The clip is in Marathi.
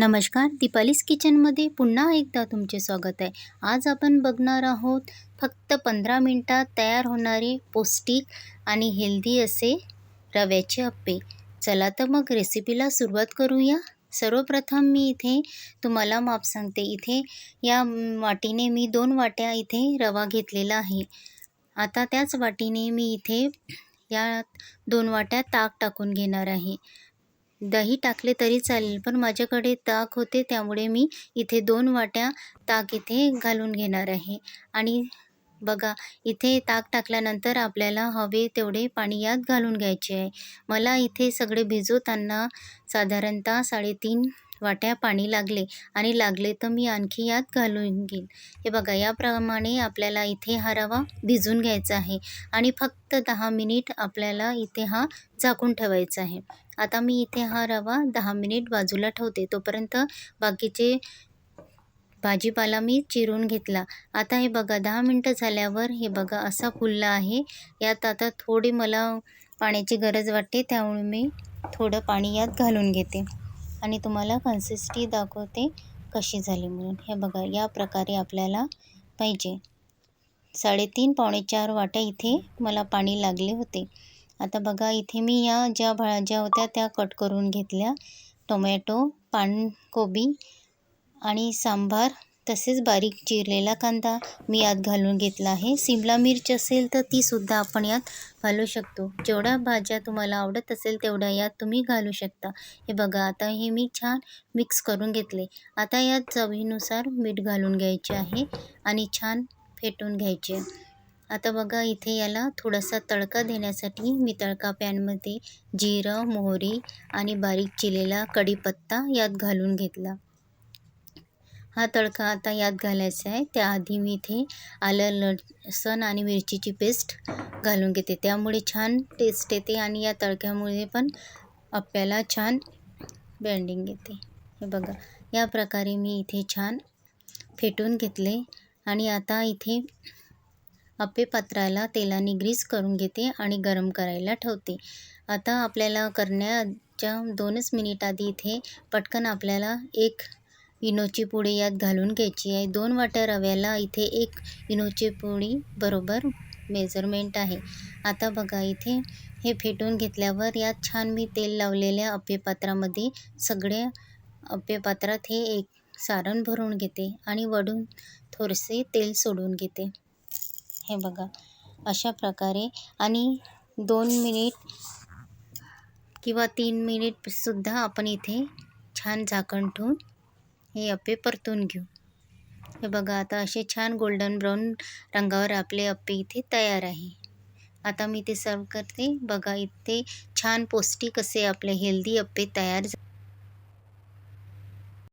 नमस्कार दीपालीस किचनमध्ये पुन्हा एकदा तुमचे स्वागत आहे. आज आपण बघणार आहोत फक्त पंधरा मिनटात तयार होणारे पौष्टिक आणि हेल्दी असे रव्याचे अप्पे चला तर मग रेसिपीला सुरुवात करूया. सर्वप्रथम मी इथे तुम्हाला माप सांगते. इथे या वाटीने मी दोन वाट्या इथे रवा घेतलेला आहे. आता त्याच वाटीने मी इथे या दोन वाट्या ताक टाकून घेणार आहे. दही टाकले तरी चालेल पण माझ्याकडे ताक होते त्यामुळे मी इथे दोन वाट्या ताक इथे घालून घेणार आहे. आणि बघा इथे ताक टाकल्यानंतर आपल्याला हवे तेवढे पाणी यात घालून घ्यायचे आहे. मला इथे सगळे भिजवताना साधारणतः साडेतीन वाट्या पाणी लागले आणि लागले तर मी आणखी यात घालून घेईन. हे बघा याप्रमाणे आपल्याला इथे हा रवा भिजून घ्यायचा आहे आणि फक्त दहा मिनिट आपल्याला इथे हा झाकून ठेवायचा आहे. आता मी इथे हा रवा दहा मिनिट बाजूला ठेवते. तोपर्यंत बाकीचे भाजीपाला मी चिरून घेतला. आता हे बघा दहा मिनटं झाल्यावर हे बघा असा फुलला आहे. यात आता थोडी मला पाण्याची गरज वाटते त्यामुळे मी थोडं पाणी यात घालून घेते. आणि तुम्हाला कन्सिस्टी दाखवते कशी झाली म्हणून. हे बघा या प्रकारे आपल्याला पाहिजे. साडेतीन पावणे चार वाट्या इथे मला पाणी लागले होते. आता बघा इथे मी या ज्या भाज्या होत्या त्या कट करून घेतल्या. टोमॅटो पानकोबी आणि सांबार तसेच बारीक चिरलेला कांदा मी यात घालून घेतला आहे. सिमला मिरच असेल तर तीसुद्धा आपण यात घालू शकतो. जेवढ्या भाज्या तुम्हाला आवडत असेल तेवढ्या यात तुम्ही घालू शकता. हे बघा आता हे मी छान मिक्स करून घेतले. आता यात चवीनुसार मीठ घालून घ्यायचे आहे आणि छान फेटून घ्यायचे. आता बघा इथे याला थोडासा तडका देण्यासाठी मी तडका पॅनमध्ये जिरं मोहरी आणि बारीक चिरलेला कढीपत्ता यात घालून घेतला. हा तडका आता यात घालायचा आहे. त्याआधी मी इथे आलं लसण आणि मिरचीची पेस्ट घालून घेते. त्यामुळे छान टेस्ट येते आणि या तडक्यामुळे पण आपल्याला छान बँडिंग येते. हे बघा या प्रकारे मी इथे छान फेटून घेतले आणि आता इथे अप्पे पात्राला तेलाने ग्रीस करून घेते आणि गरम करायला ठेवते. आता आपल्याला करण्याच्या दोनच मिनिट आधी इथे पटकन आपल्याला एक इनोची पुडी यात घालून घ्यायची आहे. दोन वाट्या रव्याला इथे एक इनोची पुडी बरोबर मेजरमेंट आहे. आता बघा इथे हे फेटून घेतल्यावर यात छान मी तेल लावलेल्या अप्यपात्रामध्ये सगळ्या अप्यपात्रात हे एक सारण भरून घेते आणि वडून थोडेसे तेल सोडून घेते. हे बघा अशा प्रकारे. आणि दोन मिनिट किंवा तीन मिनिटसुद्धा आपण इथे छान झाकण ठेवून हे अप्पे परतून घेऊ. हे बघा आता असे छान गोल्डन ब्राऊन रंगावर आपले अप्पे इथे तयार आहे. आता मी ते सर्व करते. बघा इथे छान पौष्टिक असे आपले हेल्दी अप्पे तयार